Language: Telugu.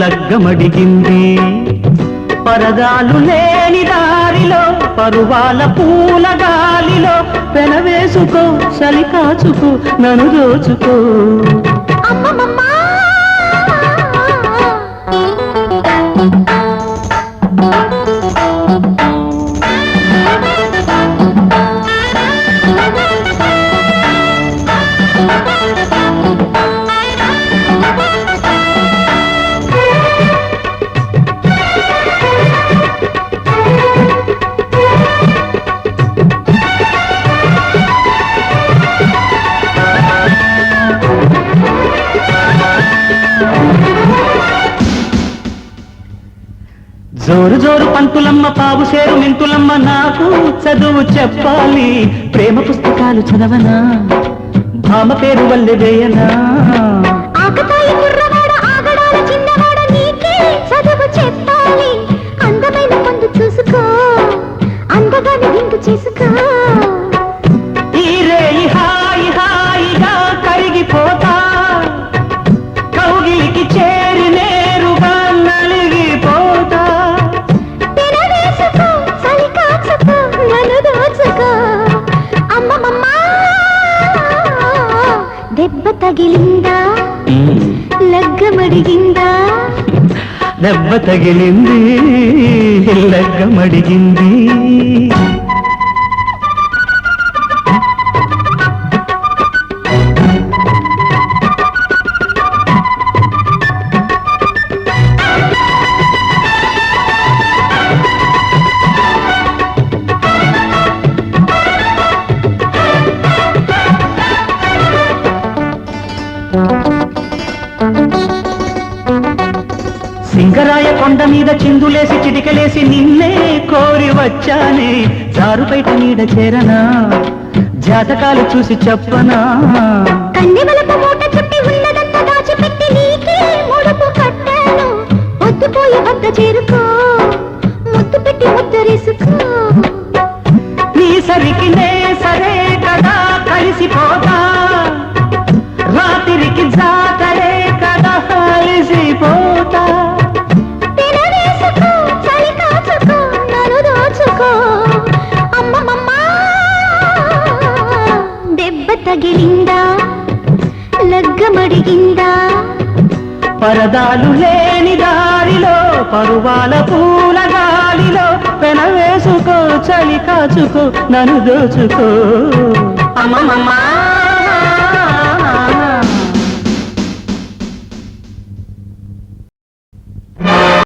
లగ్గమడిగింది పరదాలు లేని దారిలో పరువాల పూల గాలిలో పెనవేసుకో చలి కాచుకో నన్ను దోచుకో. జోరు జోరు పంతులమ్మ పావు సేరు మెంతులమ్మ నాకు చదువు చెప్పాలి. ప్రేమ పుస్తకాలు చదవనా? భామ పేరు వల్లె వేయనా? చేసుకో. తగిలిందా? లగ్గమడిగిందా? దెబ్బ తగిలింది లగ్గమడిగింది. సింగరాయ కొండ మీద చిందులేసి చిటికలేసి నిన్నే కోరి వచ్చానే. జారు బయట నీడ చేరనా? జాతకాలు చూసి చెప్పనా? చేరుకో ముద్దు పెట్టి ముద్దరేసుకో నీ సరికి నే సరే కదా కలిసిపోతా. పరదాలు లేని దారిలో పరువాల పూల గాలిలో పెనవేసుకో చలి కాచుకో నన్ను దోచుకో. అమ్మమ్మమ్మా